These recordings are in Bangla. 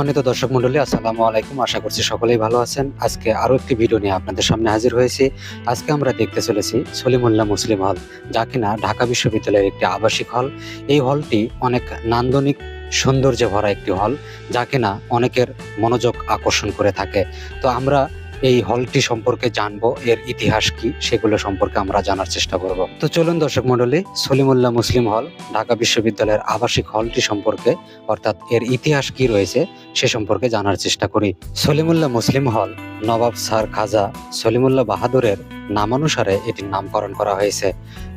সম্মানিত দর্শক মন্ডলী আসসালামু আলাইকুম। আশা করছি সকলেই ভালো আছেন। আজকে আরও একটি ভিডিও নিয়ে আপনাদের সামনে হাজির হয়েছি। আজকে আমরা দেখতে চলেছি সলিমুল্লাহ মুসলিম হল, যা কিনা ঢাকা বিশ্ববিদ্যালয়ের একটি আবাসিক হল। এই হলটি অনেক নান্দনিক সৌন্দর্যে ভরা একটি হল, যা কিনা অনেকের মনোযোগ আকর্ষণ করে থাকে। তো আমরা এই হলটি সম্পর্কে জানব, এর ইতিহাস কি সেগুলো সম্পর্কে আমরা জানার চেষ্টা করব। তো চলুন দর্শক মন্ডলী সলিমুল্লাহ মুসলিম হল, ঢাকা বিশ্ববিদ্যালয়ের আবাসিক হলটি সম্পর্কে, অর্থাৎ এর ইতিহাস কি রয়েছে সে সম্পর্কে জানার চেষ্টা করি। সলিমুল্লাহ মুসলিম হল, নবাব স্যার খাজা সলিমুল্লাহ বাহাদুরের নামানুসারে এটির নামকরণ করা হয়েছে।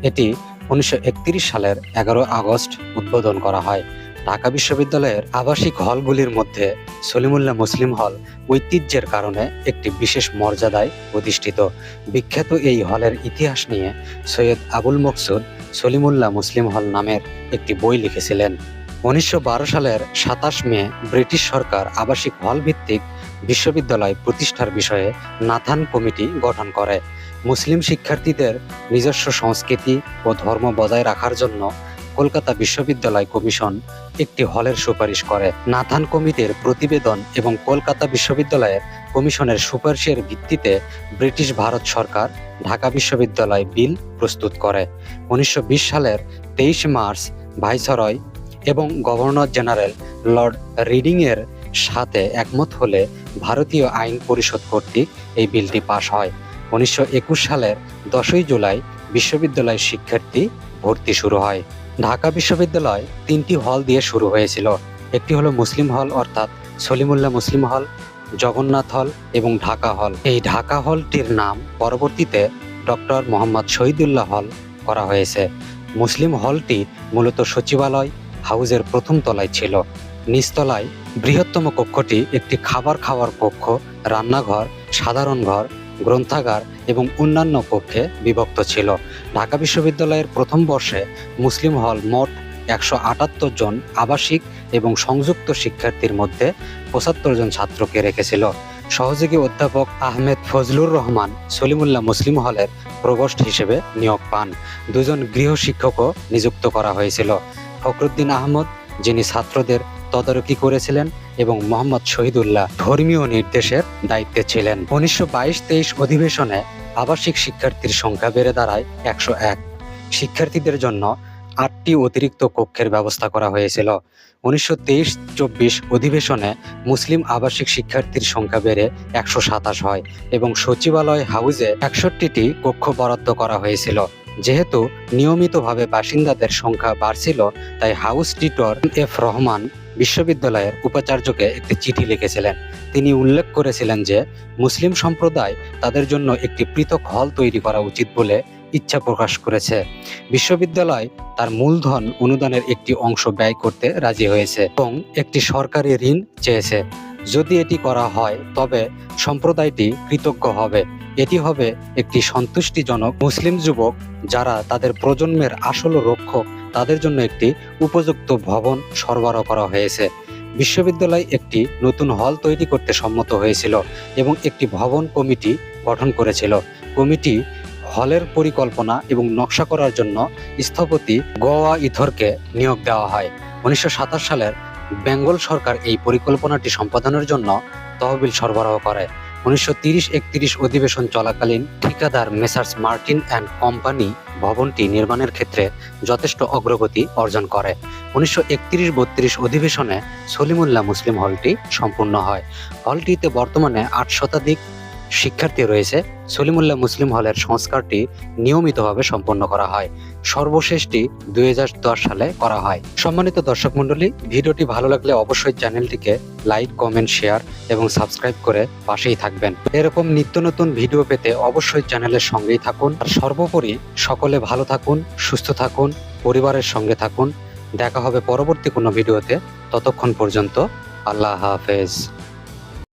এটি উনিশশো একত্রিশ সালের এগারো আগস্ট উদ্বোধন করা হয়। ঢাকা বিশ্ববিদ্যালয়ের আবাসিক হলগুলির মধ্যে সলিমুল্লাহ মুসলিম হল ঐতিহ্যের কারণে একটি বিশেষ মর্যাদায় প্রতিষ্ঠিত। বিখ্যাত এই হলের ইতিহাস নিয়ে সৈয়দ আবুল মকসুদ সলিমুল্লাহ মুসলিম হল নামের একটি বই লিখেছিলেন। উনিশশো বারো সালের সাতাশ মে ব্রিটিশ সরকার আবাসিক হল ভিত্তিক বিশ্ববিদ্যালয় প্রতিষ্ঠার বিষয়ে নাথান কমিটি গঠন করে। মুসলিম শিক্ষার্থীদের নিজস্ব সংস্কৃতি ও ধর্ম বজায় রাখার জন্য কলকাতা বিশ্ববিদ্যালয় কমিশন একটি হলের সুপারিশ করে। নাথান কমিটির প্রতিবেদন এবং কলকাতা বিশ্ববিদ্যালয়ের কমিশনের সুপারিশের ভিত্তিতে ব্রিটিশ ভারত সরকার ঢাকা বিশ্ববিদ্যালয় বিল প্রস্তুত করে। উনিশশো বিশ সালের তেইশ মার্চ ভাইসরয় এবং গভর্নর জেনারেল লর্ড রিডিং এর সাথে একমত হলে ভারতীয় আইন পরিষদ কর্তৃক এই বিলটি পাশ হয়। উনিশশো একুশ সালের দশই জুলাই বিশ্ববিদ্যালয় শিক্ষার্থী ভর্তি শুরু হয়। ঢাকা বিশ্ববিদ্যালয় তিনটি হল দিয়ে শুরু হয়েছিল। একটি হলো মুসলিম হল, অর্থাৎ সলিমুল্লাহ মুসলিম হল, জগন্নাথ হল এবং ঢাকা হল। এই ঢাকা হলটির নাম পরবর্তীতে ডক্টর মোহাম্মদ শহীদুল্লাহ হল করা হয়েছে। মুসলিম হলটি মূলত সচিবালয়, হাউজের প্রথম তলায় ছিল। নিচতলায় বৃহত্তম কক্ষটি একটি খাবার খাওয়ার কক্ষ, রান্নাঘর, সাধারণ ঘর গ্রন্থাগার এবং অন্যান্য কক্ষে বিভক্ত ছিল। ঢাকা বিশ্ববিদ্যালয়ের প্রথম বর্ষে মুসলিম হল মোট একশো আটাত্তর জন আবাসিক এবং সংযুক্ত শিক্ষার্থীর মধ্যে পঁচাত্তর জন ছাত্রকে রেখেছিল। সহযোগী অধ্যাপক আহমেদ ফজলুর রহমান সলিমুল্লাহ মুসলিম হলের প্রভোস্ট হিসেবে নিয়োগ পান। দুজন গৃহ শিক্ষকও নিযুক্ত করা হয়েছিল। ফখরুদ্দিন আহমদ, যিনি ছাত্রদের তদারকি করেছিলেন এবং মোহাম্মদ শহীদুল্লাহ ধর্মীয় নির্দেশের দায়িত্বে ছিলেন। উনিশশো বাইশ তেইশ অধিবেশনে আবাসিক শিক্ষার্থীর সংখ্যা বেড়ে দাঁড়ায় একশো এক। শিক্ষার্থীদের জন্য আটটি অতিরিক্ত কক্ষের ব্যবস্থা করা হয়েছিল। উনিশশো তেইশ চব্বিশ অধিবেশনে মুসলিম আবাসিক শিক্ষার্থীর সংখ্যা বেড়ে একশো সাতাশ হয় এবং সচিবালয় হাউজে একষট্টিটি কক্ষ বরাদ্দ করা হয়েছিল। যেহেতু নিয়মিতভাবে বাসিন্দাদের সংখ্যা বাড়ছিল, তাই হাউস টিটর এফ রহমান বিশ্ববিদ্যালয়ের উপাচার্যকে একটি চিঠি লিখেছিলেন। তিনি উল্লেখ করেছিলেন যে, মুসলিম সম্প্রদায় তাদের জন্য একটি পৃথক হল তৈরি করা উচিত বলে ইচ্ছা প্রকাশ করেছে। বিশ্ববিদ্যালয় তার মূলধন অনুদানের একটি অংশ ব্যয় করতে রাজি হয়েছে এবং একটি সরকারি ঋণ চেয়েছে। যদি এটি করা হয়, তবে সম্প্রদায়টি কৃতজ্ঞ হবে। এটি হবে একটি সন্তুষ্টিজনক মুসলিম যুবক যারা তাদের প্রজন্মের আসল রক্ষক তাদের জন্য একটি উপযুক্ত ভবন সরবরাহ করা হয়েছে। বিশ্ববিদ্যালয় একটি নতুন হল তৈরি করতে সম্মত হয়েছিল এবং একটি ভবন কমিটি গঠন করেছিল। কমিটি হলের পরিকল্পনা এবং নকশা করার জন্য স্থপতি গোয়া ইথরকে নিয়োগ দেওয়া হয়। উনিশশো সাতাশ সালের বেঙ্গল সরকার এই পরিকল্পনাটি সম্পাদনের জন্য তহবিল সরবরাহ করে। উনিশশো তিরিশ একত্রিশ অধিবেশন চলাকালীন ঠিকাদার মেসার্স মার্টিন অ্যান্ড কোম্পানি ভবনটি নির্মাণের ক্ষেত্রে যথেষ্ট অগ্রগতি অর্জন করে। উনিশশো একত্রিশ বত্রিশ অধিবেশনে সলিমুল্লাহ মুসলিম হলটি সম্পূর্ণ হয়। হলটিতে বর্তমানে আট শতাধিক শিক্ষার্থী রয়েছে, সলিমুল্লাহ মুসলিম হলের সংস্কারটি নিয়মিতভাবে সম্পন্ন করা হয়। সর্বশেষটি দুই হাজার দশ সালে করা হয়। সম্মানিত দর্শক মণ্ডলী, ভিডিওটি ভালো লাগলে অবশ্যই চ্যানেলটিকে লাইক, কমেন্ট, শেয়ার এবং সাবস্ক্রাইব করে পাশেই থাকবেন। এরকম নিত্য নতুন ভিডিও পেতে অবশ্যই চ্যানেলের সঙ্গেই থাকুন। আর সর্বোপরি সকলে ভালো থাকুন, সুস্থ থাকুন, পরিবারের সঙ্গে থাকুন। দেখা হবে পরবর্তী কোনো ভিডিওতে। ততক্ষণ পর্যন্ত আল্লাহ হাফেজ।